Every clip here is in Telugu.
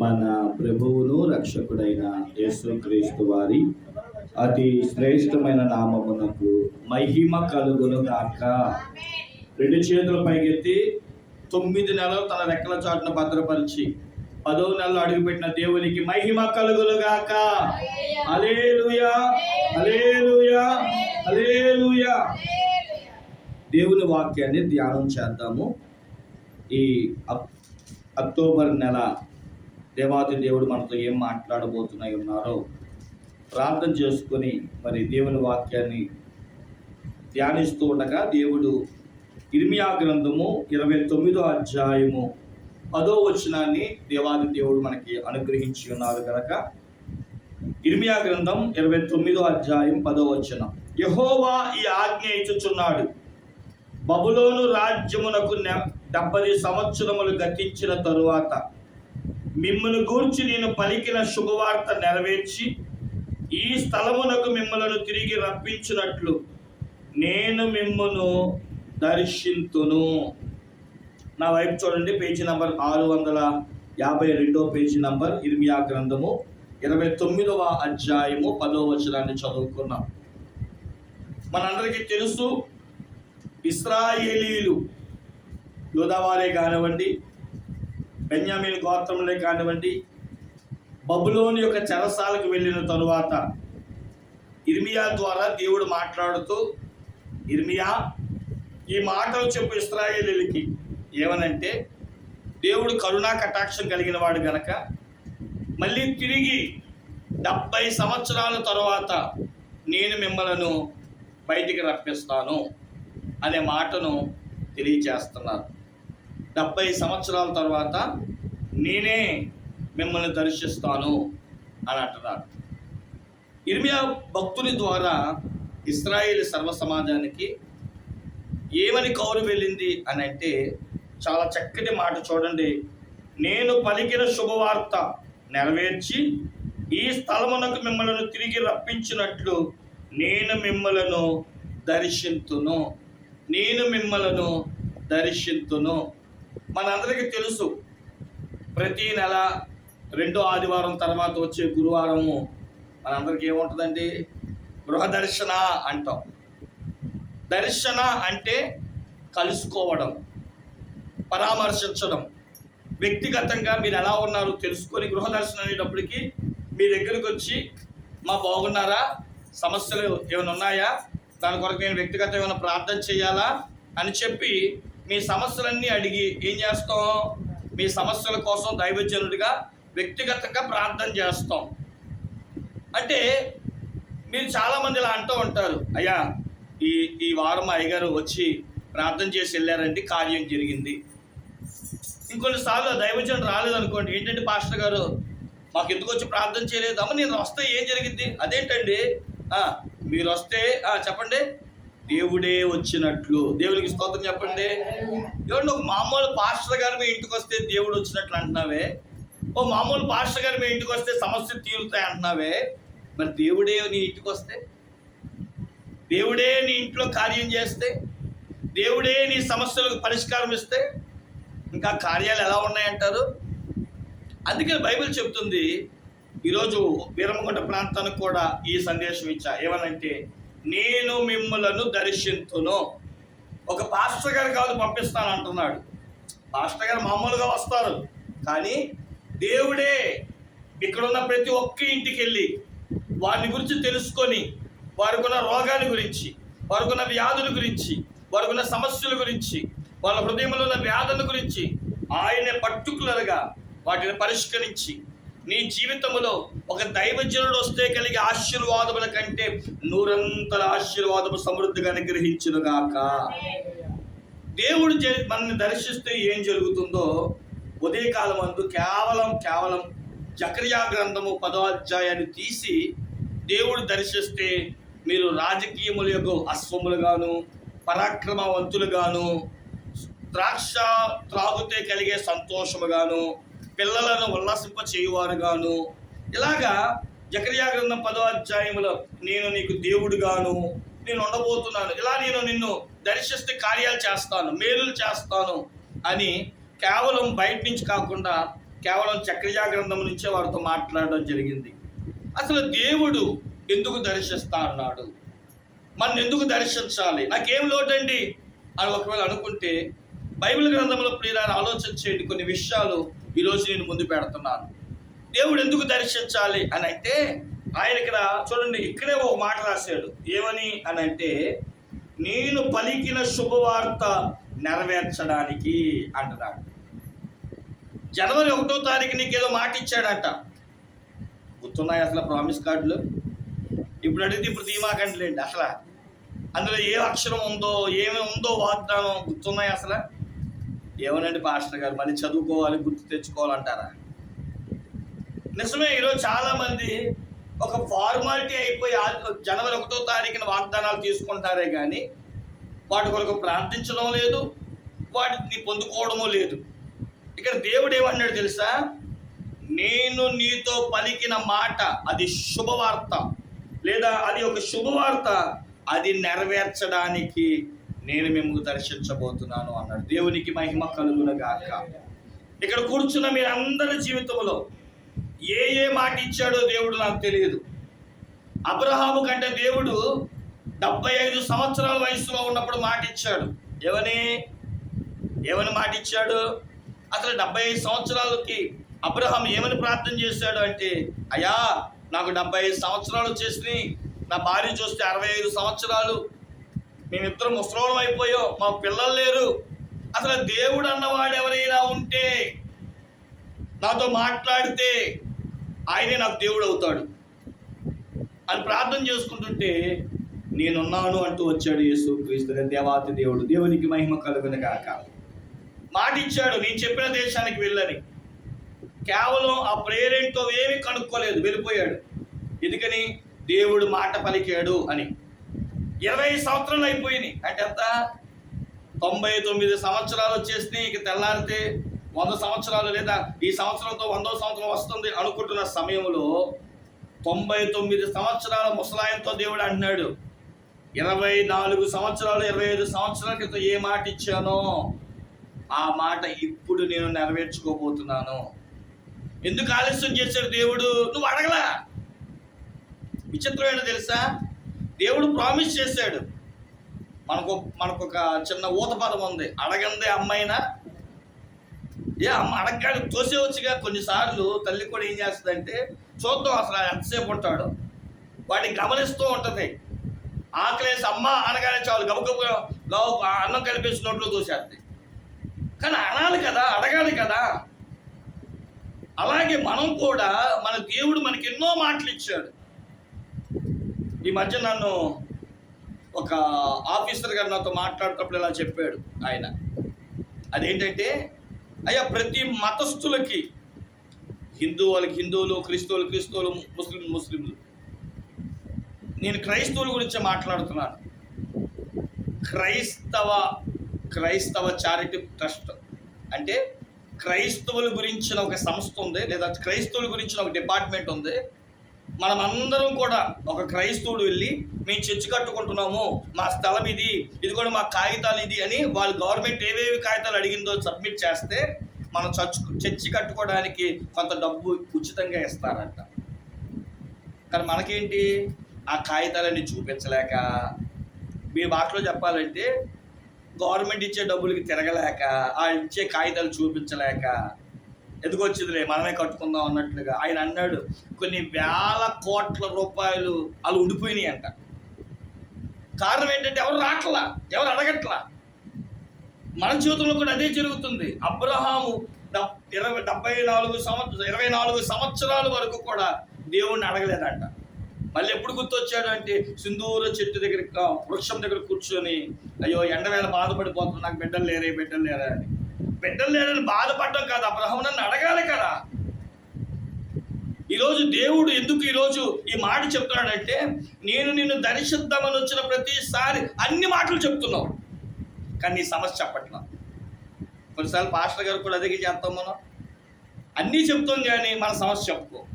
మన ప్రభువును రక్షకుడైన యేసుక్రీస్తు వారి అతి శ్రేష్టమైన నామమునకు మహిమ కలుగును గాక. రెండు చేతుల పైకెత్తి తొమ్మిది నెలలు తన రెక్కల చాటున భద్రపరిచి పదో నెలలు అడుగుపెట్టిన దేవునికి మహిమ కలుగులు గాక. అలేలుయా అలేలుయా అలేలుయా దేవుని వాక్యాన్ని ధ్యానం చేద్దాము. ఈ అక్టోబర్ నెల దేవాది దేవుడు మనతో ఏం మాట్లాడబోతున్నాయి ఉన్నారో ప్రార్థన చేసుకొని మరి దేవుని వాక్యాన్ని ధ్యానిస్తూ ఉండగా దేవుడు ఇర్మియా గ్రంథము ఇరవై తొమ్మిదో అధ్యాయము పదో వచనాన్ని దేవాది దేవుడు మనకి అనుగ్రహించి ఉన్నారు కనుక ఇర్మియా గ్రంథం ఇరవై తొమ్మిదో అధ్యాయం పదో వచనం. యహోవా ఈ ఆజ్ఞ ఇచ్చుచున్నాడు. బబులోను రాజ్యమునకు డెబ్బది సంవత్సరములు గతించిన తరువాత మిమ్మల్ని గూర్చి నేను పలికిన శుభవార్త నెరవేర్చి ఈ స్థలమునకు మిమ్మలను తిరిగి రప్పించినట్లు నేను మిమ్మను దర్శింతును. నా వైపు చూడండి పేజీ నంబర్ ఆరు వందల యాభై రెండో పేజీ నంబర్ ఇర్మియా గ్రంథము ఇరవై తొమ్మిదవ అధ్యాయము పదో వచనాన్ని చదువుకున్నాం. మనందరికీ తెలుసు ఇస్రాయేలీలు యోధావారే కానివ్వండి బెన్యామీన్ గోత్రంలో కానివ్వండి బబులోని యొక్క చెరసాలకు వెళ్ళిన తరువాత ఇర్మియా ద్వారా దేవుడు మాట్లాడుతూ ఇర్మియా ఈ మాటలు చెప్పు ఇస్రాయేలీలకి ఏమనంటే దేవుడు కరుణా కటాక్షం కలిగిన వాడు గనక మళ్ళీ తిరిగి డెబ్బై సంవత్సరాల తరువాత నేను మిమ్మలను బయటికి రప్పిస్తాను అనే మాటను తెలియచేస్తున్నారు డెబ్బై సంవత్సరాల తర్వాత నేనే మిమ్మల్ని దర్శిస్తాను అని అంటున్నారు ఇర్మియా భక్తుని ద్వారా ఇస్రాయేల్ సర్వ సమాజానికి ఏమని కౌరు వెళ్ళింది అని అంటే చాలా చక్కటి మాట చూడండి. నేను పలికిన శుభవార్త నెరవేర్చి ఈ స్థలమునకు మిమ్మల్ని తిరిగి రప్పించినట్లు నేను మిమ్మలను దర్శింతును. నేను మిమ్మలను దర్శింతును. మనందరికీ తెలుసు ప్రతి నెల రెండో ఆదివారం తర్వాత వచ్చే గురువారము మనందరికీ ఏముంటుందండి? గృహ దర్శన అంటాం. దర్శన అంటే కలుసుకోవడం పరామర్శించడం. వ్యక్తిగతంగా మీరు ఎలా ఉన్నారో తెలుసుకొని గృహ దర్శనం అనేటప్పటికి మీ దగ్గరికి వచ్చి మా బాగున్నారా? సమస్యలు ఏమైనా ఉన్నాయా? దాని కొరకు నేను వ్యక్తిగత ఏమైనా ప్రార్థన చేయాలా? అని చెప్పి మీ సమస్యలన్నీ అడిగి ఏం చేస్తాం? మీ సమస్యల కోసం దైవజనుడిగా వ్యక్తిగతంగా ప్రార్థన చేస్తాం. అంటే మీరు చాలామంది ఇలా అంటూ ఉంటారు అయ్యా ఈ ఈ వారం అయ్యగారు వచ్చి ప్రార్థన చేసి వెళ్ళారండి కార్యం జరిగింది. ఇంకొన్నిసార్లు దైవజనం రాలేదనుకోండి ఏంటంటే పాస్టర్ గారు మాకు ఎందుకు వచ్చి ప్రార్థన చేయలేదు? అమ్మ నేను వస్తే ఏం జరిగింది? అదేంటండి? మీరు వస్తే చెప్పండి. దేవుడే వచ్చినట్లు. దేవునికి స్తోత్రం చెప్పండి. ఏమండి ఒక మామూలు పాస్టర్ గారు మీ ఇంటికి వస్తే దేవుడు వచ్చినట్లు అంటున్నావే? ఓ మామూలు పాస్టర్ గారు మీ ఇంటికి వస్తే సమస్యలు తీరుతాయి అంటున్నావే? మరి దేవుడే నీ ఇంటికి వస్తే? దేవుడే నీ ఇంట్లో కార్యం చేస్తే? దేవుడే నీ సమస్యలకు పరిష్కారం ఇస్తే? ఇంకా కార్యాలు ఎలా ఉన్నాయంటారు? అందుకని బైబిల్ చెప్తుంది ఈరోజు వీరమగుంట ప్రాంతానికి కూడా ఈ సందేశం ఇచ్చా. ఏమనంటే నేను మిమ్మలను దర్శించును ఒక పాస్టర్ గారు కాదు పంపిస్తాను అంటున్నాడు పాస్టర్ గారు మామూలుగా వస్తారు కానీ దేవుడే ఇక్కడున్న ప్రతి ఒక్క ఇంటికి వెళ్ళి వారిని గురించి తెలుసుకొని వారికున్న రోగాల గురించి వారికున్న వ్యాధుల గురించి వారికున్న సమస్యల గురించి వాళ్ళ హృదయంలో ఉన్న వ్యాధుల గురించి ఆయనే పర్టికులర్గా వాటిని పరిష్కరించి నీ జీవితంలో ఒక దైవజనుడు వస్తే కలిగే ఆశీర్వాదముల కంటే నూరంతల ఆశీర్వాదము సమృద్ధిగా అనుగ్రహించునుగాక దేవుడు మనల్ని దర్శిస్తే ఏం జరుగుతుందో ఉదయకాలం అందు కేవలం కేవలం జక్రియా గ్రంథము పదో అధ్యాయాన్ని తీసి దేవుడు దర్శిస్తే మీరు రాజకీయముల యొక్క అశ్వములుగాను పరాక్రమవంతులుగాను ద్రాక్ష త్రాగుతే కలిగే సంతోషముగాను పిల్లలను ఉల్లాసింప చేయువారుగాను ఇలాగా జకర్యా గ్రంథం పదో అధ్యాయంలో నేను నీకు దేవుడుగాను నేను ఉండబోతున్నాను. ఇలా నేను నిన్ను దర్శిస్తే కార్యాలు చేస్తాను మేలులు చేస్తాను అని కేవలం బయట నుంచి కాకుండా కేవలం చక్రజా గ్రంథం నుంచే వారితో మాట్లాడడం జరిగింది. అసలు దేవుడు ఎందుకు దర్శిస్తా అన్నాడు? మనం ఎందుకు దర్శించాలి? నాకేం లోటండి? అని ఒకవేళ అనుకుంటే బైబిల్ గ్రంథంలో ప్రియురాన్ని ఆలోచన చేయండి కొన్ని విషయాలు ఈరోజు నేను ముందు పెడుతున్నాను. దేవుడు ఎందుకు దర్శించాలి అని అంటే ఆయన ఇక్కడ చూడండి ఇక్కడే ఒక మాట రాశాడు. ఏమని అని అంటే నేను పలికిన శుభవార్త నెరవేర్చడానికి అంటున్నాడు. జనవరి ఒకటో తారీఖు నీకు ఏదో మాట ఇచ్చాడంట. గుర్తున్నాయి అసలు ప్రామిస్ కార్డులు ఇప్పుడు అడిగితే ఇప్పుడు తీమాకంటలేండి అసలు. అందులో ఏ అక్షరం ఉందో ఏమి ఉందో వాగ్దానం గుర్తున్నాయి అసలు? ఏమనండి పాస్టర్ గారు? మళ్ళీ చదువుకోవాలి గుర్తు తెచ్చుకోవాలంటారా? నిజమే ఈరోజు చాలా మంది ఒక ఫార్మాలిటీ అయిపోయి జనవరి ఒకటో తారీఖున వాగ్దానాలు తీసుకుంటారే కానీ వాటి కొరకు ప్రార్థించడం లేదు వాటిని పొందుకోవడము లేదు. ఇక్కడ దేవుడు ఏమన్నాడు తెలుసా? నేను నీతో పలికిన మాట అది శుభవార్త. లేదా అది ఒక శుభవార్త అది నెరవేర్చడానికి నేను మిమ్మల్ని దర్శించబోతున్నాను అన్నాడు. దేవునికి మహిమ కలుగునగాక. ఇక్కడ కూర్చున్న మీ అందరి జీవితంలో ఏ ఏ మాట ఇచ్చాడో దేవుడు నాకు తెలియదు. అబ్రహాము కంటే దేవుడు డెబ్బై ఐదు సంవత్సరాల వయసులో ఉన్నప్పుడు మాట ఇచ్చాడు. ఎవని? ఏమని మాట ఇచ్చాడు? అసలు డెబ్బై ఐదు సంవత్సరాలకి అబ్రహాం ఏమని ప్రార్థన చేశాడు అంటే అయ్యా నాకు డెబ్బై ఐదు సంవత్సరాలు వచ్చేసినాయి. నా భార్య చూస్తే అరవై ఐదు సంవత్సరాలు. మేమిద్దరం ముసలోళం అయిపోయాం. మా పిల్లలు లేరు. అసలు దేవుడు అన్నవాడు ఎవరైనా ఉంటే నాతో మాట్లాడితే ఆయనే నాకు దేవుడు అవుతాడు అని ప్రార్థన చేసుకుంటుంటే నేనున్నాను అంటూ వచ్చాడు యేసు క్రీస్తు దేవాతి దేవుడు. దేవునికి మహిమ కలుగును కాక మాట ఇచ్చాడు నేను చెప్పిన దేశానికి వెళ్ళని. కేవలం ఆ ప్రేరేంటో ఏమీ కనుక్కోలేదు. వెళ్ళిపోయాడు. ఎందుకని? దేవుడు మాట పలికాడు అని. ఇరవై సంవత్సరాలు అయిపోయినాయి. అంటే ఎంత? తొంభై తొమ్మిది సంవత్సరాలు వచ్చేసినాయి. ఇక తెల్లారితే వంద సంవత్సరాలు లేదా ఈ సంవత్సరంతో వందో సంవత్సరం వస్తుంది అనుకుంటున్న సమయంలో తొంభై తొమ్మిది సంవత్సరాల ముసలాయంతో దేవుడు అంటున్నాడు ఇరవై నాలుగు సంవత్సరాలు ఇరవై ఐదు సంవత్సరాల క్రితం ఏ మాట ఇచ్చానో ఆ మాట ఇప్పుడు నేను నెరవేర్చుకోబోతున్నాను. ఎందుకు ఆలస్యం చేశాడు దేవుడు? నువ్వు అడగలా. విచిత్రమైన తెలుసా? దేవుడు ప్రామిస్ చేశాడు. మనకు మనకు ఒక చిన్న ఊత పదం ఉంది. అడగందే అమ్మాయినా ఏ అమ్మ అడగడానికి తోసేవచ్చుగా కొన్నిసార్లు తల్లి కూడా ఏం చేస్తుందంటే చూద్దాం అసలు ఎంతసేపు ఉంటాడు. వాటిని గమనిస్తూ ఉంటుంది. ఆకలేసి అమ్మ అనగానే చాలు గబగబ అన్నం కలిపేసి నోట్లో కానీ అనాలి కదా అడగాలి కదా. అలాగే మనం కూడా మన దేవుడు మనకి ఎన్నో మాటలు ఇచ్చాడు. ఈ మధ్య నన్ను ఒక ఆఫీసర్ గారు నాతో మాట్లాడేటప్పుడు ఇలా చెప్పాడు ఆయన. అదేంటంటే అయ్యా ప్రతి మతస్థులకి హిందూ వాళ్ళకి హిందువులు క్రిస్తువులు క్రిస్తువులు ముస్లిం ముస్లింలు నేను క్రైస్తవుల గురించి మాట్లాడుతున్నాను. క్రైస్తవ క్రైస్తవ చారిటీ ట్రస్ట్ అంటే క్రైస్తవుల గురించిన ఒక సంస్థ ఉంది లేదా క్రైస్తవుల గురించిన ఒక డిపార్ట్మెంట్ ఉంది. మనం అందరం కూడా ఒక క్రైస్తవుడు వెళ్ళి మేము చర్చి కట్టుకుంటున్నాము మా స్థలం ఇది ఇది కూడా మా కాగితాలు ఇది అని వాళ్ళు గవర్నమెంట్ ఏవేవి కాగితాలు అడిగిందో సబ్మిట్ చేస్తే మనం చర్చ్ చర్చి కట్టుకోవడానికి కొంత డబ్బు ఉచితంగా ఇస్తారంట. కానీ మనకేంటి? ఆ కాగితాలన్నీ చూపించలేక మీ మాటలో చెప్పాలంటే గవర్నమెంట్ ఇచ్చే డబ్బులకి తిరగలేక ఆ ఇచ్చే కాగితాలు చూపించలేక ఎందుకు వచ్చిందిలే? మనమే కట్టుకుందాం అన్నట్లుగా ఆయన అన్నాడు కొన్ని వేల కోట్ల రూపాయలు అలా ఉండిపోయినాయి అంట కారణం ఏంటంటే ఎవరు రాట్లా? ఎవరు అడగట్లా? మన జీవితంలో కూడా అదే జరుగుతుంది. అబ్రహాము డబ్- ఇరవై డెబ్బై నాలుగు సంవత్సరం ఇరవై నాలుగు సంవత్సరాల వరకు కూడా దేవుణ్ణి అడగలేదంట. మళ్ళీ ఎప్పుడు గుర్తొచ్చాడు అంటే సింధూర చెట్టు దగ్గర వృక్షం దగ్గర కూర్చొని అయ్యో ఎండవేళ బాధపడిపోతున్నా నాకు బిడ్డలు లేరే బిడ్డలు లేరా అని. బిడ్డలు లేరని బాధపడడం కాదు. అబ్రహం నన్ను అడగాలి కదా. ఈరోజు దేవుడు ఎందుకు ఈరోజు ఈ మాట చెప్తున్నాడంటే నేను నిన్ను దర్శిద్దామని వచ్చిన ప్రతిసారి అన్ని మాటలు చెప్తున్నావు. కానీ నీ సమస్య చెప్పట్లా కొన్నిసార్లు పాస్టర్ గారు కూడా అదే చేస్తాం మనం. అన్నీ చెప్తాం కానీ మన సమస్య చెప్పుకో.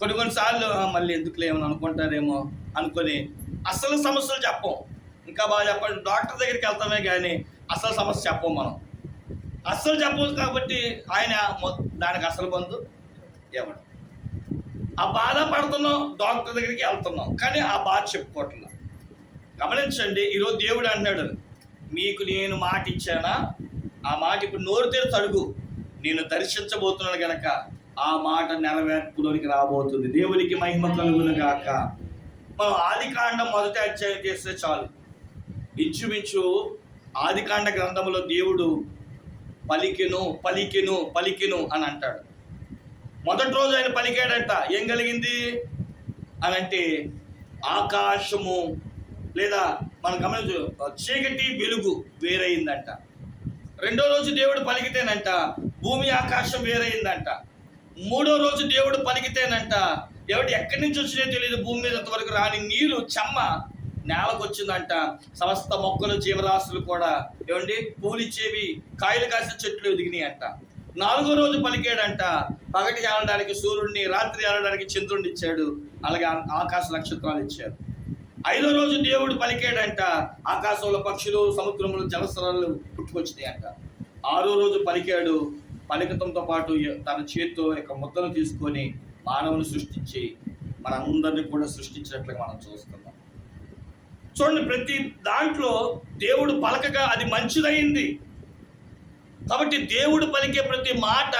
కొన్ని కొన్నిసార్లు మళ్ళీ ఎందుకు లేమని అనుకుంటారేమో అనుకొని అసలు సమస్యలు చెప్పం. ఇంకా బాగా చెప్పండి డాక్టర్ దగ్గరికి వెళ్తామే కానీ అసలు సమస్య చెప్పం మనం. అస్సలు చెప్పదు కాబట్టి ఆయన మొ- దానికి అసలు బంధు ఎవడు? ఆ బాధ పడుతున్నాం డాక్టర్ దగ్గరికి వెళ్తున్నాం కానీ ఆ బాధ చెప్పుకోవట్లేదు గమనించండి ఈరోజు దేవుడు అన్నాడు మీకు నేను మాట ఇచ్చానా? ఆ మాట ఇప్పుడు నోరు తెరిచి అడుగు. నేను దర్శించబోతున్నాను గనక ఆ మాట నెరవేర్పులోనికి రాబోతుంది. దేవునికి మహిమ కలుగును గాక. మనం ఆది కాండం మొదటి అధ్యాయం చేస్తే చాలు. ఇంచుమించు ఆదికాండ గ్రంథంలో దేవుడు పలికెను పలికెను పలికెను అని అంటాడు. మొదటి రోజు ఆయన పలికాడంట ఏం కలిగింది? అని అంటే ఆకాశము లేదా మనం గమనించు చీకటి వెలుగు వేరైందంట. రెండో రోజు దేవుడు పలికితేనంట భూమి ఆకాశం వేరైందంట. మూడో రోజు దేవుడు పలికితేనంట ఎవడు ఎక్కడి నుంచి వచ్చినా తెలియదు భూమి మీద అంతవరకు రాని నీరు చెమ్మ నేలకు వచ్చిందంట సమస్త మొక్కలు జీవరాశులు కూడా. ఏమండి? పూలిచ్చేవి కాయలు కాసిన చెట్లు ఎదిగినాయి అంట నాలుగో రోజు పలికాడంట. పగటి ఆడడానికి సూర్యుడిని రాత్రి ఆడడానికి చంద్రుడిని ఇచ్చాడు. అలాగే ఆకాశ నక్షత్రాలు ఇచ్చాడు ఐదో రోజు దేవుడు పలికాడంట. ఆకాశంలో పక్షులు సముద్రములు జలసరాలు పుట్టుకొచ్చినాయి అంట ఆరో రోజు పలికాడు. పలికతంతో పాటు తన చేతితో యొక్క ముద్దను తీసుకొని మానవుని సృష్టించి మనందరినీ కూడా సృష్టించినట్లుగా మనం చూస్తున్నాం. చూడండి ప్రతి దాంట్లో దేవుడు పలకగా అది మంచిదైంది కాబట్టి దేవుడు పలికే ప్రతి మాట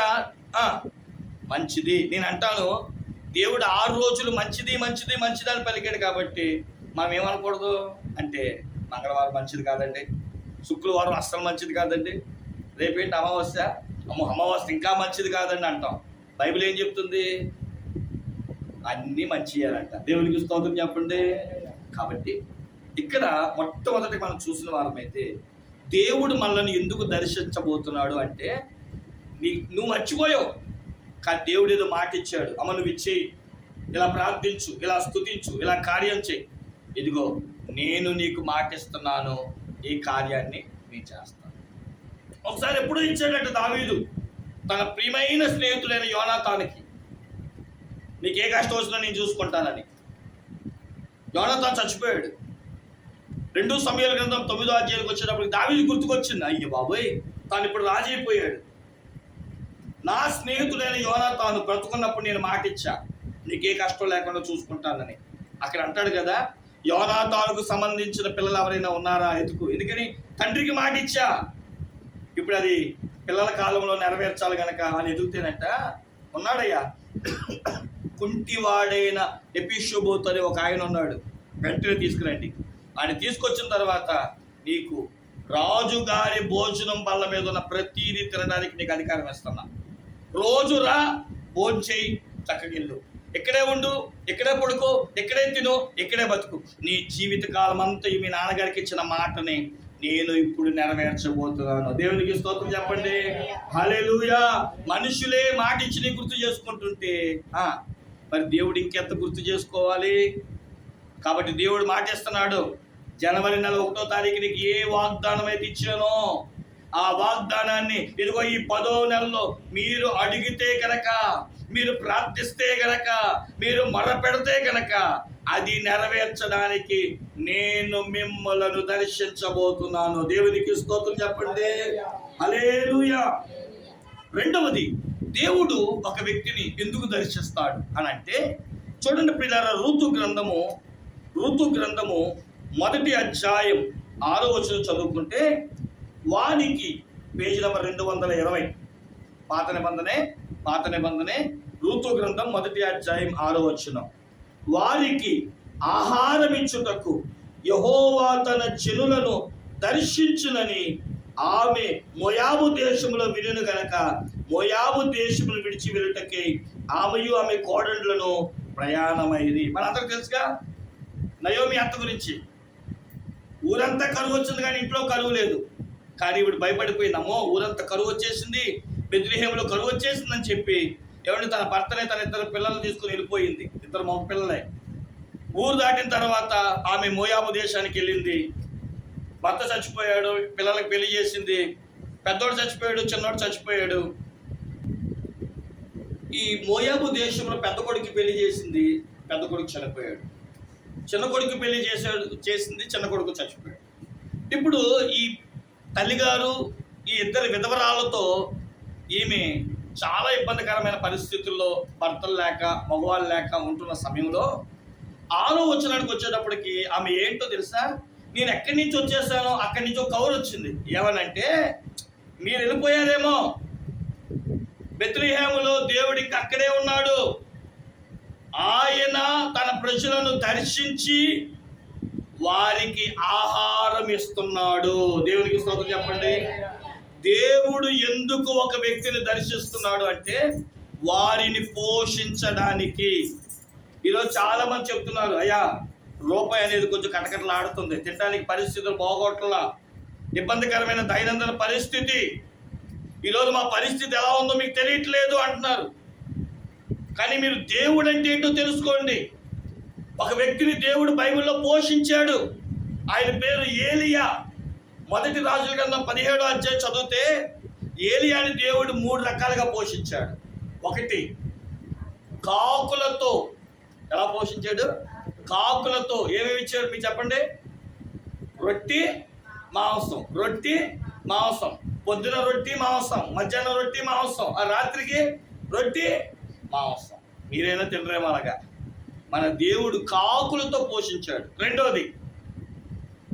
మంచిది. నేను అంటాను దేవుడు ఆరు రోజులు మంచిది మంచిది మంచిది అని పలికాడు కాబట్టి మనం ఏమనకూడదు? అంటే మంగళవారం మంచిది కాదండి శుక్రవారం అస్సలు మంచిది కాదండి రేపేంటి అమావాస్య? అమ్మో అమావాస్య ఇంకా మంచిది కాదండి అంటాం. బైబిల్ ఏం చెప్తుంది? అన్నీ మంచి చేయాలంట దేవునికి స్తోత్రం చెప్పండి. కాబట్టి ఇక్కడ మొట్టమొదటి మనం చూసిన వారమైతే దేవుడు మనల్ని ఎందుకు దర్శించబోతున్నాడు అంటే నీ నువ్వు మర్చిపోయావు కానీ దేవుడు ఏదో మాట ఇచ్చాడు. అమ్మ నువ్వు ఇచ్చేయి ఇలా ప్రార్థించు ఇలా స్తుతించు ఇలా కార్యం చేయి ఇదిగో నేను నీకు మాటిస్తున్నాను ఈ కార్యాన్ని నేను చేస్తాను. ఒకసారి ఎప్పుడు ఇచ్చాడంటే దావీదు తన ప్రియమైన స్నేహితుడైన యోనాతానికి. నీకు ఏ కష్టం వచ్చినా నేను చూసుకుంటానని. యోనాథాన్ చచ్చిపోయాడు. రెండు సమయాల గ్రంథం తొమ్మిదో అధ్యాయానికి వచ్చేటప్పుడు దావీదు గుర్తుకొచ్చింది అయ్య బాబోయ్ తాను ఇప్పుడు రాజైపోయాడు అయిపోయాడు. నా స్నేహితుడైన యోన తాను బ్రతుకున్నప్పుడు నేను మాట ఇచ్చా నీకే కష్టం లేకుండా చూసుకుంటానని. అక్కడ అంటాడు కదా యోనాతానుకు సంబంధించిన పిల్లలు ఎవరైనా ఉన్నారా ఎదుకు ఎందుకని? తండ్రికి మాట ఇచ్చా ఇప్పుడు అది పిల్లల కాలంలో నెరవేర్చాలి గనక అని ఎదుగుతేనంట ఉన్నాడయ్యా. కుంటివాడైన ఎపిషోబోత్ అని ఒక ఆయన ఉన్నాడు. వెంటనే తీసుకురండి. ఆయన తీసుకొచ్చిన తర్వాత నీకు రాజుగారి భోజనం బల్ల మీద ఉన్న ప్రతిదీ తినడానికి నీకు అధికారం ఇస్తున్నా రోజు రా భోంచేయి చక్కగిల్లు ఇక్కడే ఉండు ఇక్కడే పడుకో ఇక్కడే తిను ఇక్కడే బతుకు. నీ జీవిత కాలం అంతా మీ నాన్నగారికి ఇచ్చిన మాటని నేను ఇప్పుడు నెరవేర్చబోతున్నాను. దేవునికి స్తోత్రం చెప్పండి. హల్లెలూయా. మనుషులే మాట ఇచ్చి నీ గుర్తు చేసుకుంటుంటే ఆ, మరి దేవుడు ఇంకెంత గుర్తు చేసుకోవాలి? కాబట్టి దేవుడు మాటిస్తున్నాడు జనవరి నెల ఒకటో తారీఖు నీకు ఏ వాగ్దానం అయితే ఇచ్చానో ఆ వాగ్దానాన్ని ఇదిగో ఈ పదో నెలలో మీరు అడిగితే గనక మీరు ప్రార్థిస్తే గనక మీరు మొరపెడితే గనక అది నెరవేర్చడానికి నేను మిమ్మలను దర్శించబోతున్నాను. దేవునికి స్తోత్రం చెప్పండి. అలేలుయా రెండవది దేవుడు ఒక వ్యక్తిని ఎందుకు దర్శిస్తాడు అని అంటే చూడండి పిల్లల ఋతు గ్రంథము ఋతు గ్రంథము మొదటి అధ్యాయం ఆరో వచనం చదువుకుంటే వానికి పేజీ నెంబర్ రెండు వందల ఇరవై. పాత నిబంధనే పాత నిబంధనే ఋతు గ్రంథం మొదటి అధ్యాయం ఆరో వచనం. వారికి ఆహారం ఇచ్చుటకు యహోవా తన చెనులను దర్శించునని ఆమె మోయాబు దేశంలో వినును గనక మోయాబు దేశమును విడిచి వెళ్ళటకే ఆమెయు ఆమె కోడళ్ళను ప్రయాణమైంది మనందరికి తెలుసుగా? నయోమి అత్త గురించి. ఊరంతా కరువు వచ్చింది కానీ ఇంట్లో కరువు లేదు. కానీ ఇప్పుడు భయపడిపోయింది అమ్మో ఊరంతా కరువు వచ్చేసింది. బెద్రిహేములో కరువు వచ్చేసిందని చెప్పి ఎవరిని తన భర్తనే తన ఇద్దరు పిల్లల్ని తీసుకుని వెళ్ళిపోయింది. ఇద్దరు మగ పిల్లలే. ఊరు దాటిన తర్వాత ఆమె మోయాబు దేశానికి వెళ్ళింది. భర్త చచ్చిపోయాడు పిల్లలకు పెళ్ళి చేసింది. పెద్దోడు చచ్చిపోయాడు చిన్నోడు చచ్చిపోయాడు. ఈ మోయాబు దేశంలో పెద్ద కొడుకు పెళ్ళి చేసింది పెద్ద కొడుకు చనిపోయాడు. చిన్న కొడుకు పెళ్ళి చేసాడు చేసింది చిన్న కొడుకు చచ్చిపోయాడు. ఇప్పుడు ఈ తల్లిగారు ఈ ఇద్దరు విధవరాలతో ఈమె చాలా ఇబ్బందికరమైన పరిస్థితుల్లో భర్తలు లేక మగవాళ్ళు లేక ఉంటున్న సమయంలో ఆరో వచ్చేటప్పటికి ఆమె ఏంటో తెలుసా? నేను ఎక్కడి నుంచి వచ్చేసానో అక్కడి నుంచి ఒక కవర్ వచ్చింది. ఏమనంటే మీరు వెళ్ళిపోయారేమో. బెత్రిహేములో దేవుడికి అక్కడే ఉన్నాడు. ఆయన తన ప్రజలను దర్శించి వారికి ఆహారం ఇస్తున్నాడు. దేవునికి స్తోత్రం చెప్పండి. దేవుడు ఎందుకు ఒక వ్యక్తిని దర్శిస్తున్నాడు అంటే వారిని పోషించడానికి. ఈరోజు చాలా మంది చెప్తున్నారు అయ్యా రూపాయి అనేది కొంచెం కటకటలాడుతుంది. తినడానికి పరిస్థితులు బాగోట్లా. ఇబ్బందికరమైన దైనందిన పరిస్థితి. ఈరోజు మా పరిస్థితి ఎలా ఉందో మీకు తెలియట్లేదు అంటున్నారు. కానీ మీరు దేవుడు అంటే ఏంటో తెలుసుకోండి. ఒక వ్యక్తిని దేవుడు బైబిల్లో పోషించాడు. ఆయన పేరు ఏలియా. మొదటి రాజుల గ్రంథం పదిహేడో అధ్యాయం చదివితే ఏలియాని దేవుడు మూడు రకాలుగా పోషించాడు. ఒకటి కాకులతో ఎలా పోషించాడు? కాకులతో ఏమేమి ఇచ్చాడు మీరు చెప్పండి? రొట్టి మాంసం. రొట్టి మాంసం. పొద్దున రొట్టి మాంసం. మధ్యాహ్నం రొట్టి మాంసం. ఆ రాత్రికి రొట్టి మాంసం మీరైనా తినరేమో అలాగా. మన దేవుడు కాకులతో పోషించాడు. రెండోది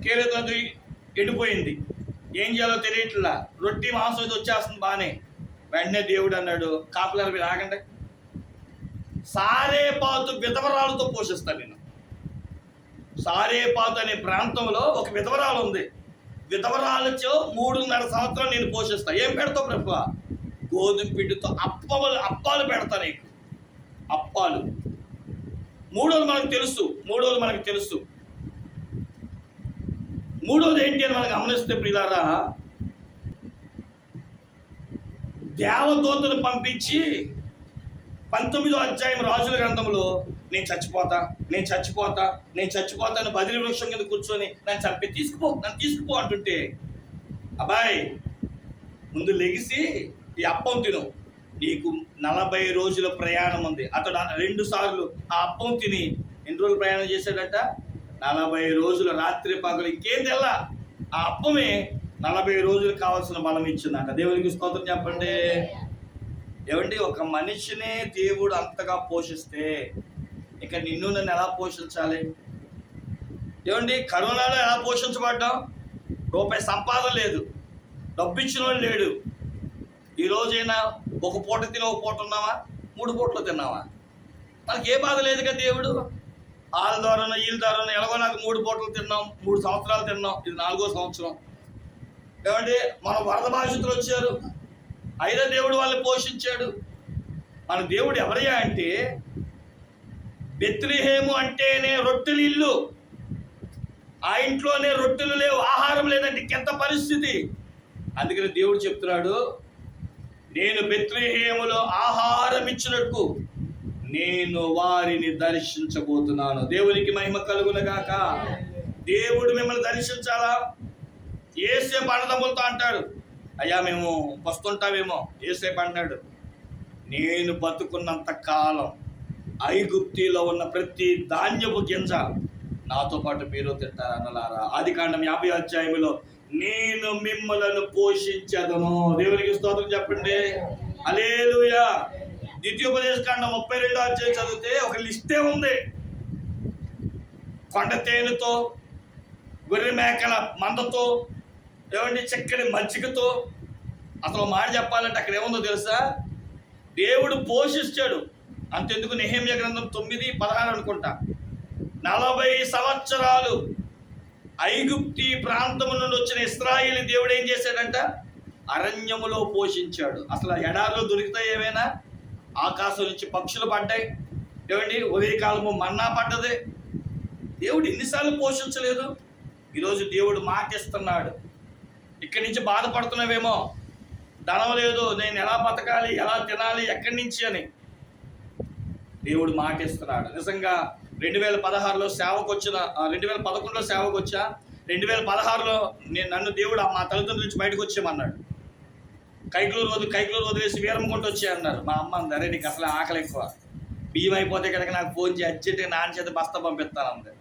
కేరళ నది ఎండిపోయింది. ఏం చేయాలో తెలియట్లా. రొట్టి మాంసం ఇది వచ్చేస్తుంది బాగానే వెంటనే దేవుడు అన్నాడు కాపులారు మీరు ఆగండి. సారేపాతు విధవరాలతో పోషిస్తాను నేను. సారేపాతు అనే ప్రాంతంలో ఒక విధవరాలు ఉంది. విధవరాలతో మూడున్నర సంవత్సరం నేను పోషిస్తాను ఏం పెడతావు ప్రభు? గోధుమ పిండితో అప్పములు అప్పాలు పెడతా నీకు. అప్పాలు. మూడోది మనకు తెలుసు. మూడోది మనకు తెలుసు. మూడోది ఏంటి అని మనం గమనిస్తే ప్రియులారా దేవదూతను పంపించి పంతొమ్మిదో అధ్యాయం రాజుల గ్రంథంలో నేను చచ్చిపోతా నేను చచ్చిపోతా నేను చచ్చిపోతాను బదిలీ వృక్షం కింద కూర్చొని నన్ను చంపి తీసుకుపో నన్ను తీసుకుపో అంటుంటే అబ్బాయి ముందు లెగిసి ఈ అప్పం తిను. నలభై రోజుల ప్రయాణం ఉంది. అతడు రెండు సార్లు ఆ అప్పం తిని ఎన్ని రోజులు ప్రయాణం చేశాడట? నలభై రోజుల రాత్రి పగలు. ఇంకేం తెల్ల? ఆ అప్పమే నలభై రోజులు కావాల్సిన బలం ఇచ్చిందంట. దేవునికి స్తోత్రం చెప్పండి. ఏమండి? ఒక మనిషినే దేవుడు అంతగా పోషిస్తే ఇక నిన్ను నన్ను ఎలా పోషించాలి? ఏమండి? కరోనాలో ఎలా పోషించబడ్డాం రూపాయి సంపాదన లేదు. డబ్బు ఇచ్చిన లేడు. ఈ రోజైనా ఒక పూట తిని ఒక పూట ఉన్నావా? మూడు పూటలు తిన్నావా? నాకు ఏ బాధ కదా దేవుడు? ఆల ద్వారానో ఈల ద్వారానో ఎలాగో నాకు మూడు పూటలు తిన్నాం మూడు సంవత్సరాలు తిన్నాం. ఇది నాలుగో సంవత్సరం. ఏమంటే మన వరద బాధితులు వచ్చారు. అయినా దేవుడు వాళ్ళని పోషించాడు. మన దేవుడు ఎవరయ్యా అంటే బెత్రిహేము అంటేనే రొట్టెలు ఇల్లు ఆ ఇంట్లోనే రొట్టెలు లేవు ఆహారం లేదంటే ఎంత పరిస్థితి. అందుకని దేవుడు చెప్తున్నాడు నేను బెత్రిహేములో ఆహారం ఇచ్చినట్టు నేను వారిని దర్శించబోతున్నాను. దేవునికి మహిమ కలుగునగాక దేవుడు మిమ్మల్ని దర్శించాలా? ఏసేపు అన్నదమ్ములతో అంటాడు. అయ్యా మేము వస్తుంటామేమో ఏసేపు అన్నాడు నేను బతుకున్నంత కాలం ఐగుప్తిలో ఉన్న ప్రతి ధాన్యపు గింజ నాతో పాటు మీరు తింటారు ఆది కాండం యాభై అధ్యాయంలో నేను మిమ్మలను పోషించదను. దేవునికి స్తోత్రం చెప్పండి. అలేలుయా ద్వితీయోపదేశ కాండం ముప్పై రెండో అధ్యాయం చదివితే ఒక లిస్టే ఉంది. కొండ తేనెతో గొర్రె మేకల మందతో ఏమంటే చక్కని మజ్జిగతో. అసలు మాట చెప్పాలంటే అక్కడ ఏముందో తెలుసా? దేవుడు పోషిస్తాడు అంతెందుకు నిహేమ్య గ్రంథం తొమ్మిది పదహారు అనుకుంటా. నలభై సంవత్సరాలు ఐగుప్తి ప్రాంతము నుండి వచ్చిన ఇస్రాయిల్ దేవుడు ఏం చేశాడంట? అరణ్యములో పోషించాడు. అసలు ఎడారిలో దొరికితే ఏమైనా? ఆకాశం నుంచి పక్షులు పడ్డాయి. ఏమండి? ఉదయకాలము మన్నా పడ్డది. దేవుడు ఎన్నిసార్లు పోషించలేదు. ఈరోజు దేవుడు మాటిస్తున్నాడు. ఇక్కడి నుంచి బాధపడుతున్నావేమో? ధనం లేదు. నేను ఎలా బతకాలి? ఎలా తినాలి? ఎక్కడి నుంచి అని దేవుడు మాటిస్తున్నాడు. నిజంగా రెండు వేల పదహారులో సేవకు వచ్చిన రెండు వేల పదకొండులో సేవకు వచ్చా రెండు వేల పదహారులో నేను నన్ను దేవుడు మా తల్లిదండ్రుల నుంచి బయటకు వచ్చేయమన్నాడు కైకులూరు వదిలి కైకులూరు వదిలేసి వీరమ్మకుంటూ వచ్చే అన్నారు. మా అమ్మ అంది అరే నీకు అసలు ఆకలి ఎక్కువ. బియ్యం అయిపోతే కనుక నాకు ఫోన్ చేసి అర్జెంట్గా నాన్న చేత బస్తా పంపిస్తాను అంది.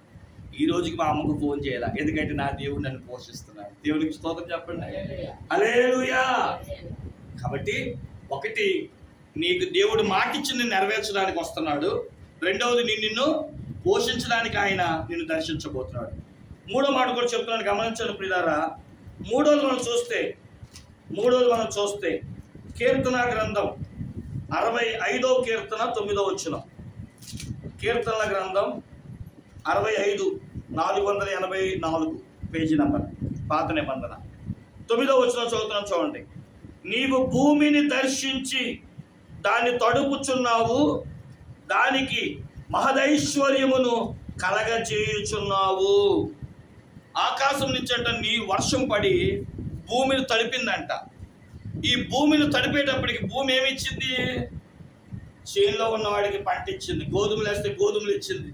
ఈ రోజుకి మా అమ్మకు ఫోన్ చేయాల. ఎందుకంటే నా దేవుడు నన్ను పోషిస్తున్నాడు. దేవునికి స్తోత్రం చెప్పండి. అలేలుయా కాబట్టి ఒకటి నీకు దేవుడు మాటిచ్చింది నెరవేర్చడానికి వస్తున్నాడు. రెండవది నిన్ను పోషించడానికి ఆయన నిన్ను దర్శించబోతున్నాడు. మూడో మాట కూడా చెప్తున్నాను గమనించండి ప్రియులారా. మూడోది మనం చూస్తే మూడోది మనం చూస్తే కీర్తన గ్రంథం అరవై ఐదో కీర్తన తొమ్మిదో వచ్చిన కీర్తనల గ్రంథం అరవై ఐదు నాలుగు వందల ఎనభై నాలుగు పేజీ నెంబర్ పాత నిబంధన. తొమ్మిదో వచ్చిన చదువుతున్నాం చూడండి. నీవు భూమిని దర్శించి దాన్ని తడుపుచున్నావు దానికి మహదైశ్వర్యమును కలగజేయుచున్నావు. ఆకాశం నుంచి అంట నీ వర్షం పడి భూమిని తడిపిందంట. ఈ భూమిని తడిపేటప్పటికి భూమి ఏమిచ్చింది? చేనులో ఉన్నవాడికి పంట ఇచ్చింది గోధుమలు వేస్తే గోధుమలు ఇచ్చింది.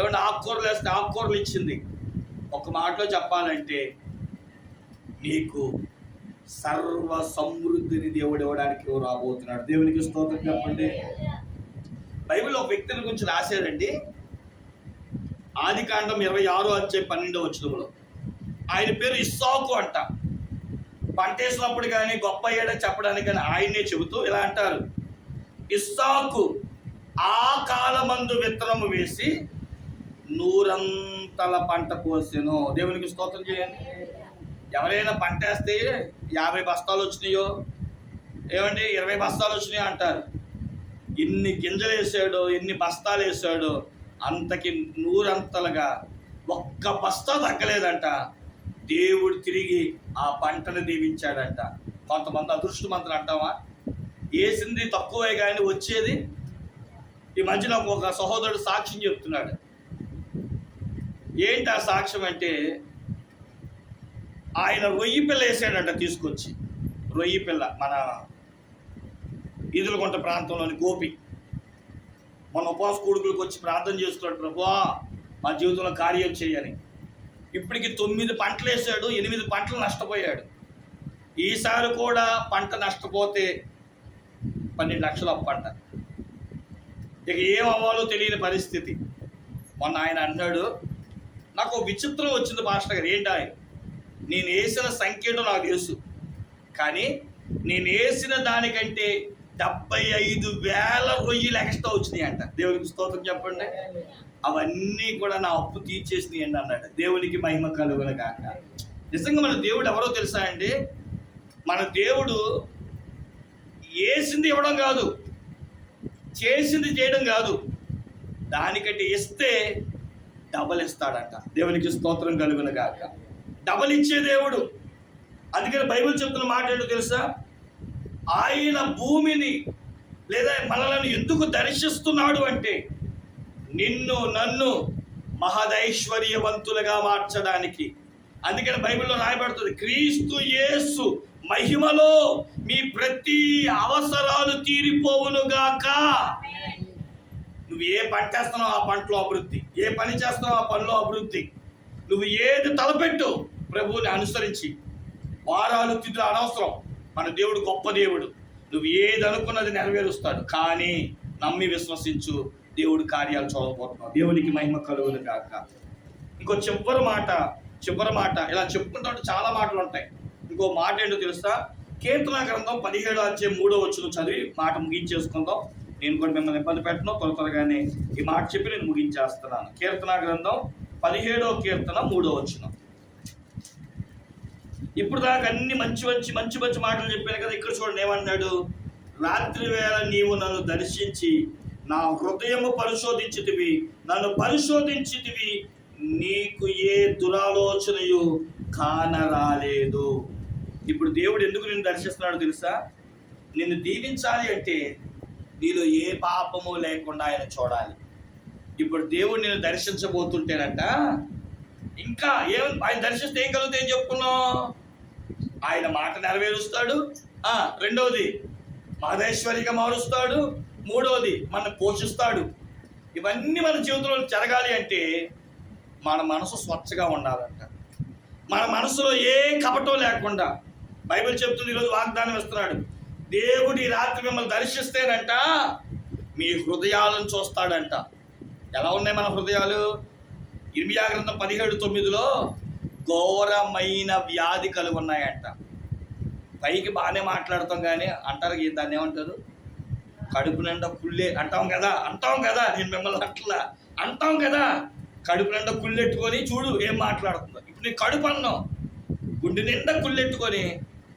ఏమంటే ఆకుకూరలు వేస్తే ఆకుకూరలు ఇచ్చింది. ఒక మాటలో చెప్పాలంటే నీకు సర్వ సమృద్ధిని దేవుడు ఇవ్వడానికి ఎవరు రాబోతున్నాడు? దేవునికి స్తోత్రం చెప్పండి. బైబిల్ ఒక వ్యక్తిని గురించి రాశారండి. ఆది కాండం ఇరవై ఆరు వచ్చే పన్నెండో వచ్చినప్పుడు ఆయన పేరు ఇస్సాకు అంట. పంటేసినప్పుడు కానీ గొప్ప అయ్యాడని చెప్పడానికి కానీ ఆయన్నే చెబుతూ ఇలా అంటారు. ఇస్సాకు ఆ కాలమందు విత్తనము వేసి నూరంతల పంట కోసెను. దేవునికి స్తోత్రం చేయండి. ఎవరైనా పంట వేస్తే యాభై బస్తాలు వచ్చినాయో? ఏమండి? ఇరవై బస్తాలు వచ్చినాయో అంటారు. ఎన్ని గింజలు వేసాడో ఎన్ని బస్తాలు వేసాడో అంతకి నూరంతలుగా ఒక్క బస్తా తగ్గలేదంట. దేవుడు తిరిగి ఆ పంటను దీవించాడంట. కొంతమంది అదృష్టమంతులు అంటావా? వేసింది తక్కువే కానీ వచ్చేది? ఈ మధ్యలో ఒక సహోదరుడు సాక్ష్యం చెప్తున్నాడు. ఏంటి ఆ సాక్ష్యం అంటే ఆయన రొయ్యి పిల్ల వేసాడంట తీసుకొచ్చి. రొయ్యి పిల్ల మన ఈదులకొంట ప్రాంతంలోని గోపి. మన ఉపవాస కొడుకులకు వచ్చి ప్రార్థన చేస్తున్నాడు ప్రభువా మా జీవితంలో కార్యం చేయని. ఇప్పటికి తొమ్మిది పంటలు వేసాడు ఎనిమిది పంటలు నష్టపోయాడు. ఈసారి కూడా పంట నష్టపోతే పన్నెండు లక్షలు అప్పంట ఇక ఏం అవ్వాలో తెలియని పరిస్థితి. మొన్న ఆయన అన్నాడు నాకు విచిత్రం వచ్చింది మాస్టర్ గారు ఏంటి ఆయన? నేను వేసిన సంఖ్యలో నాకు తెలుసు. కానీ నేను వేసిన దానికంటే డెబ్బై ఐదు వేల రొయ్యలు ఎక్స్ట్రా వచ్చినాయి అంట దేవునికి స్తోత్రం చెప్పండి. అవన్నీ కూడా నా అప్పు తీర్చేసినాయి అండి అన్నాడు. దేవునికి మహిమ కలుగును కాక నిజంగా మన దేవుడు ఎవరో తెలుసా అండి? మన దేవుడు వేసింది ఇవ్వడం కాదు. చేసింది చేయడం కాదు. దానికంటే ఇస్తే డబల్ ఇస్తాడంట. దేవునికి స్తోత్రం కలుగును కాక డబల్ ఇచ్చే దేవుడు. అందుకని బైబిల్ చెప్తున్న మాట ఏంటో తెలుసా? ఆయన భూమిని లేదా మనలను ఎందుకు దర్శిస్తున్నాడు అంటే నిన్ను నన్ను మహదైశ్వర్యవంతులుగా మార్చడానికి. అందుకని బైబిల్లో రాయబడుతుంది క్రీస్తు యేసు మహిమలో మీ ప్రతి అవసరాలు తీరిపోవునుగాక నువ్వు ఏ పంట వేస్తున్నావు ఆ పంటలో అభివృద్ధి ఏ పని చేస్తున్నావు ఆ పనిలో అభివృద్ధి. నువ్వు ఏది తలపెట్టు ప్రభువుని అనుసరించి. వారాలు తిథులు అనవసరం. మన దేవుడు గొప్ప దేవుడు. నువ్వు ఏది అనుకున్నది నెరవేరుస్తాడు. కానీ నమ్మి విశ్వసించు దేవుడు కార్యాలు చూడబోతున్నావు దేవునికి మహిమ కలుగును కాక ఇంకో చివరి మాట చివరి మాట. ఇలా చెప్పుకుంటా చాలా మాటలు ఉంటాయి. ఇంకో మాట ఏంటో తెలుసా? కీర్తన గ్రంథం పదిహేడు వచ్చే మూడో వచ్చిన చదివి మాట ముగించేసుకుందాం. నేను కూడా మిమ్మల్ని ఇబ్బంది పెట్టను. త్వర త్వరగానే ఈ మాట చెప్పి నేను ముగించేస్తున్నాను. కీర్తన గ్రంథం పదిహేడో కీర్తన మూడో వచ్చిన ఇప్పుడు దాకా అన్ని మంచి మంచి మంచి మంచి మాటలు చెప్పాను కదా ఇక్కడ చూడండి ఏమన్నాడు? రాత్రి వేళ నీవు నన్ను దర్శించి నా హృదయము పరిశోధించితివి నన్ను పరిశోధించితివి నీకు ఏ దురాలోచనయు కానరాలేదు. ఇప్పుడు దేవుడు ఎందుకు నిన్ను దర్శిస్తున్నాడో తెలుసా? నిన్ను దీవించాలి అంటే నీలో ఏ పాపము లేకుండా ఆయన చూడాలి. ఇప్పుడు దేవుడు నిన్ను దర్శించబోతుంటేనంట ఇంకా ఏం ఆయన దర్శిస్తే ఏం కలుగుతాయి ఏం ఆయన మాట నెరవేరుస్తాడు. ఆ రెండవది మహదేశ్వరిగా మారుస్తాడు. మూడవది మన పోషిస్తాడు. ఇవన్నీ మన జీవితంలో జరగాలి అంటే మన మనసు స్వచ్ఛగా ఉండాలంట. మన మనసులో ఏ కపటం లేకుండా. బైబిల్ చెప్తుంది ఈరోజు వాగ్దానం ఇస్తున్నాడు. దేవుడి రాత్రి మిమ్మల్ని దర్శిస్తేనంట మీ హృదయాలను చూస్తాడంట. ఎలా ఉన్నాయి మన హృదయాలు? ఇర్మియా గ్రంథం పదిహేడు తొమ్మిదిలో ఘోరమైన వ్యాధి కలిగి ఉన్నాయంట పైకి బాగానే మాట్లాడతాం కానీ అంటారు దాన్ని ఏమంటారు? కడుపు నిండా కుళ్ళే అంటాం కదా అంటాం కదా నేను మిమ్మల్ని అట్లా. అంటాం కదా కడుపు నిండా కుళ్ళెట్టుకొని చూడు ఏం మాట్లాడుతుందో. ఇప్పుడు నీ కడుపు అన్నావు. గుండె నిండా కుళ్ళెట్టుకొని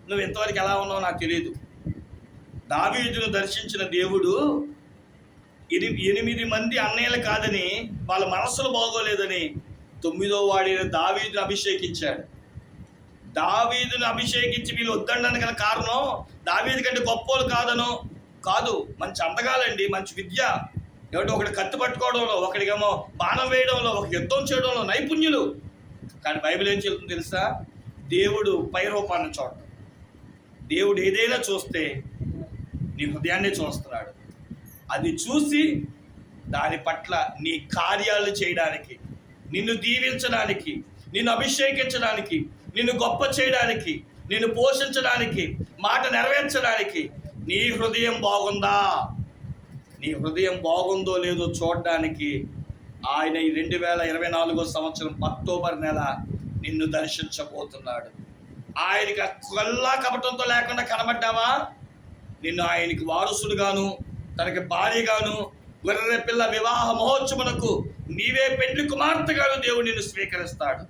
నువ్వు ఇంతవరకు ఎలా ఉన్నావో నాకు తెలియదు దావీదును దర్శించిన దేవుడు ఎని- ఎనిమిది మంది అన్నయ్యలు కాదని వాళ్ళ మనస్సులు బాగోలేదని తొమ్మిదో వాడైన దావీదును అభిషేకించాడు. దావీదును అభిషేకించి వీళ్ళు వద్దండని గల కారణం దావీదు కంటే గొప్పోలు కాదను కాదు మంచి అందగాలండి మంచి విద్య. ఏమిటో ఒకటి కత్తి పట్టుకోవడంలో ఒకడికేమో బాణం వేయడంలో ఒక యుద్ధం చేయడంలో నైపుణ్యులు. కానీ బైబిల్ ఏం చెబుతుంది తెలుసా? దేవుడు పైరూపాన్ని చూడటం దేవుడు ఏదైనా చూస్తే నీ హృదయాన్ని చూస్తున్నాడు. అది చూసి దాని పట్ల నీ కార్యాలు చేయడానికి నిన్ను దీవించడానికి నిన్ను అభిషేకించడానికి నిన్ను గొప్ప చేయడానికి నిన్ను పోషించడానికి మాట నెరవేర్చడానికి నీ హృదయం బాగుందా? నీ హృదయం బాగుందో లేదో చూడడానికి ఆయన ఈ రెండు వేల ఇరవై నాలుగో సంవత్సరం అక్టోబర్ నెల నిన్ను దర్శించబోతున్నాడు. ఆయనకి కొల్లా కపటంతో లేకుండా కనబడ్డావా? నిన్ను ఆయనకి వారసుడుగాను తనకి భార్యగాను గొర్రె పిల్ల వివాహ మహోత్సవమునకు నీవే పెండ్లి కుమార్తెగాను దేవుడు నిన్ను స్వీకరిస్తాడు.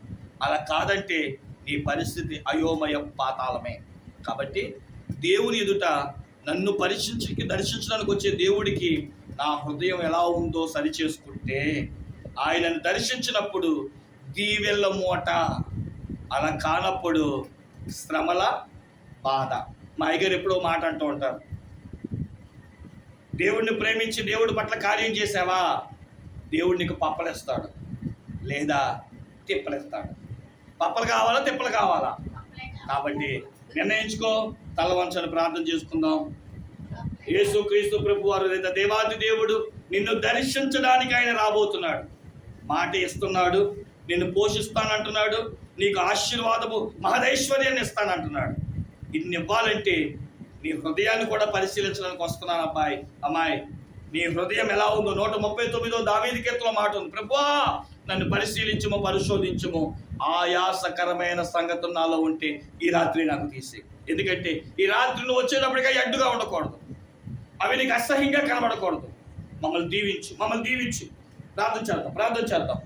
అలా కాదంటే నీ పరిస్థితి అయోమయ పాతాళమే. కాబట్టి దేవుని ఎదుట నన్ను పరీక్షించి దర్శించడానికి వచ్చే దేవుడికి నా హృదయం ఎలా ఉందో సరి చేసుకుంటే ఆయనను దర్శించినప్పుడు దీవెళ్ళ మూట అలా కానప్పుడు శ్రమల బాధ. మా అయ్యగారు ఎప్పుడో మాట అంటూ ఉంటారు దేవుడిని ప్రేమించి దేవుడి పట్ల కార్యం చేసావా? దేవుడు నీకు పప్పలేస్తాడు. లేదా తిప్పలేస్తాడు. పప్పలు కావాలా తిప్పలు కావాలా? కాబట్టి నిర్ణయించుకో తలవంచని ప్రార్థన చేసుకుందాం. యేసు క్రీస్తు ప్రభు వారు లేదా దేవాది దేవుడు నిన్ను దర్శించడానికి ఆయన రాబోతున్నాడు. మాట ఇస్తున్నాడు నిన్ను పోషిస్తానంటున్నాడు నీకు ఆశీర్వాదము మహదైశ్వర్యాన్ని ఇస్తానంటున్నాడు. ఇన్ని ఇవ్వాలంటే నీ హృదయాన్ని కూడా పరిశీలించడానికి వస్తున్నాను అబ్బాయి అమ్మాయి నీ హృదయం ఎలా ఉందో నూట ముప్పై తొమ్మిదో దావీది కీర్తన మాట ఉంది. ప్రభువా నన్ను పరిశీలించము పరిశోధించము. ఆయాసకరమైన సంగతులు నాలో ఉంటే ఈ రాత్రి నాకు తీసే ఎందుకంటే ఈ రాత్రి నువ్వు వచ్చేటప్పటికీ అడ్డుగా ఉండకూడదు. అవి నీకు అసహ్యంగా కనబడకూడదు. మమ్మల్ని దీవించు మమ్మల్ని దీవించు. ప్రార్థన చేద్దాం ప్రార్థన చేద్దాం.